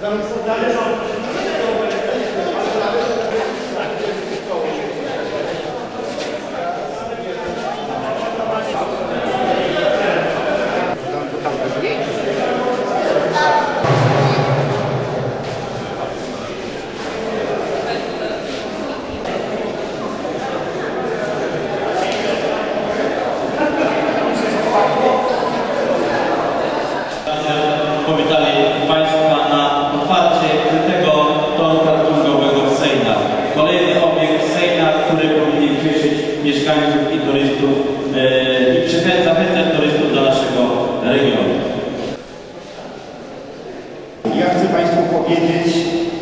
Vamos dar essa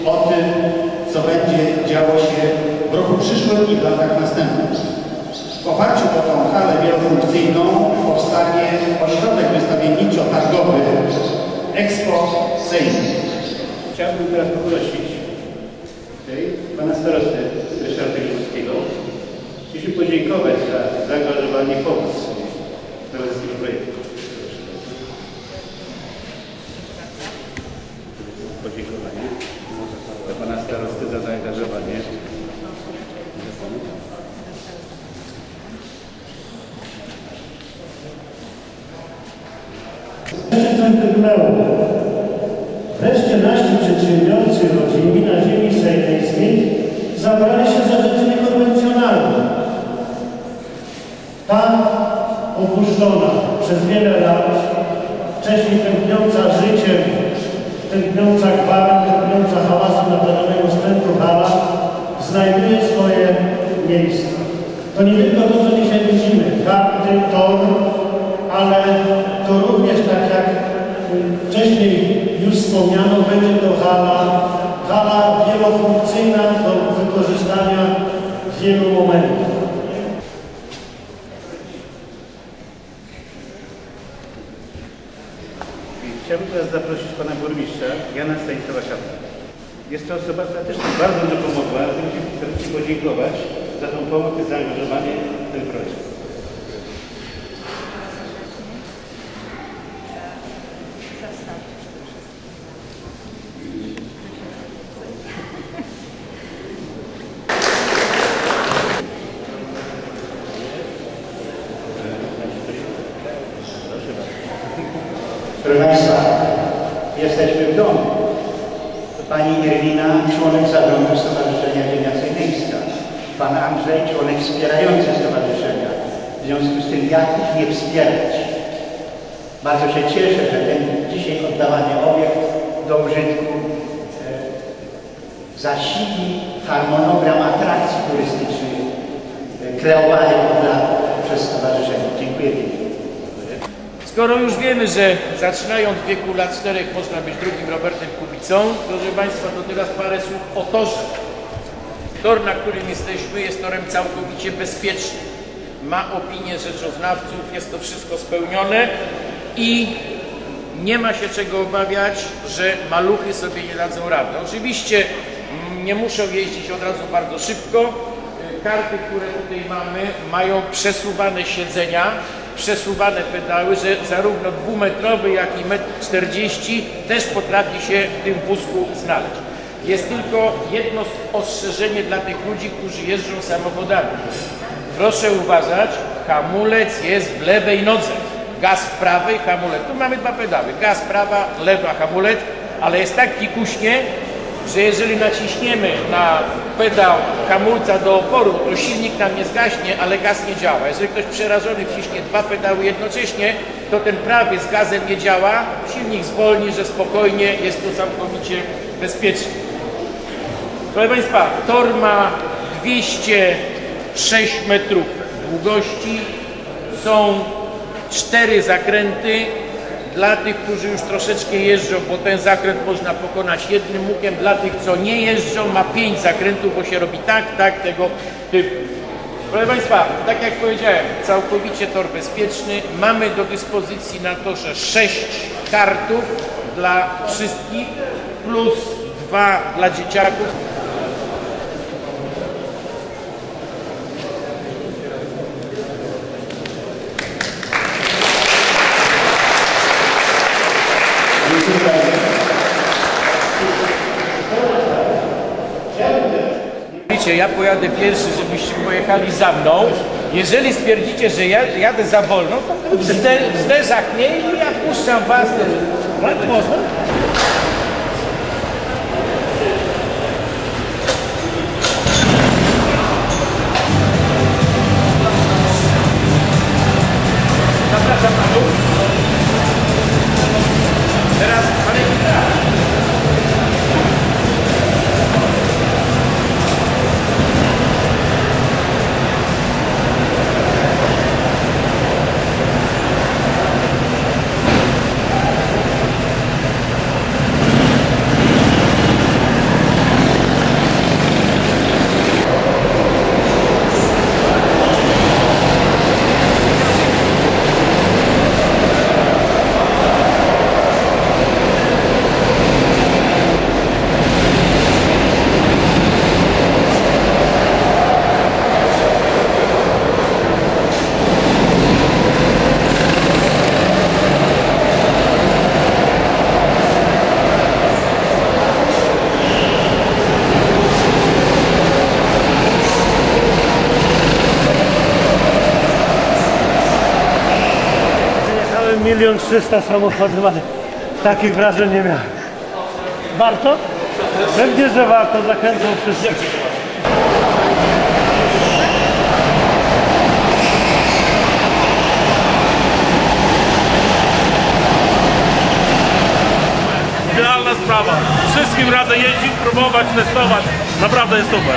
o tym, co będzie działo się w roku przyszłym i w latach następnych. W oparciu o tą halę wielofunkcyjną powstanie ośrodek wystawienniczo-targowy Expo Sejm. Chciałbym teraz poprosić tutaj Pana Starostę Ryszarda Ziemskiego, i się podziękować za zaangażowanie pomoc w realizacji projektu. podziękowanie dla Pana Starosty za zaangażowanie. Trybunału. Wreszcie nasi przedsiębiorcy rodzimi na ziemi sejmejskiej zabrali się za rzeczy niekonwencjonalne. Ta opuszczona przez wiele lat, wcześniej tętniąca życiem, tętniąca gwarem, tętniąca hałasem napełnionego sprzętu hala, znajduje swoje miejsce. To nie tylko to, co dzisiaj widzimy, karty, tor, ale to również, tak jak wcześniej już wspomniano, będzie to hala, hala wielofunkcyjna do wykorzystania wielu momentach. Chciałbym teraz zaprosić Pana Burmistrza Jana Stanisława Szafra. Jest to osoba, która też bardzo dużo pomogła. Chcę serdecznie podziękować za tą pomoc i zaangażowanie w ten projekt. Proszę Państwa, jesteśmy w domu. Pani Irwina, członek zarządu Stowarzyszenia Ziemia Sejmiejska. Pan Andrzej, członek wspierający stowarzyszenia. W związku z tym jak ich nie wspierać? Bardzo się cieszę, że ten dzisiaj oddawany obiekt do użytku e, zasili harmonogram atrakcji turystycznych e, kreowanych od lat przez stowarzyszenie. Dziękuję. Skoro już wiemy, że zaczynając w wieku lat 4 można być drugim Robertem Kubicą, proszę Państwa, to teraz parę słów o torze. Tor, na którym jesteśmy, jest torem całkowicie bezpiecznym. Ma opinię rzeczoznawców, jest to wszystko spełnione i nie ma się czego obawiać, że maluchy sobie nie dadzą rady. Oczywiście nie muszą jeździć od razu bardzo szybko. Karty, które tutaj mamy, mają przesuwane siedzenia, przesuwane pedały, że zarówno dwumetrowy, jak i metr 40 też potrafi się w tym wózku znaleźć. Jest tylko jedno ostrzeżenie dla tych ludzi, którzy jeżdżą samochodami. Proszę uważać, hamulec jest w lewej nodze. Gaz w prawej, hamulec. Tu mamy dwa pedały. Gaz prawa, lewa hamulec, ale jest tak fikuśnie, że jeżeli naciśniemy na pedał hamulca do oporu, to silnik nam nie zgaśnie, ale gaz nie działa. Jeżeli ktoś przerażony wciśnie dwa pedały jednocześnie, to ten prawy z gazem nie działa, silnik zwolni, że spokojnie jest to całkowicie bezpieczne. Proszę Państwa, tor ma 206 metrów długości, są cztery zakręty. Dla tych, którzy już troszeczkę jeżdżą, bo ten zakręt można pokonać jednym łukiem, dla tych, co nie jeżdżą, ma pięć zakrętów, bo się robi tak, tak, tego typu. Proszę Państwa, tak jak powiedziałem, całkowicie tor bezpieczny. Mamy do dyspozycji na torze sześć kartów dla wszystkich, plus dwa dla dzieciaków. Możecie, ja pojadę pierwszy, żebyście pojechali za mną. Jeżeli stwierdzicie, że ja jadę za wolno, to zde, zderzak mnie i ja puszczam was. Tak milion trzysta samochodów, ale takich wrażeń nie miałem. Warto? Pewnie, że warto. Zachęcam wszystkich. Idealna sprawa. Wszystkim radzę jeździć, próbować, testować. Naprawdę jest super.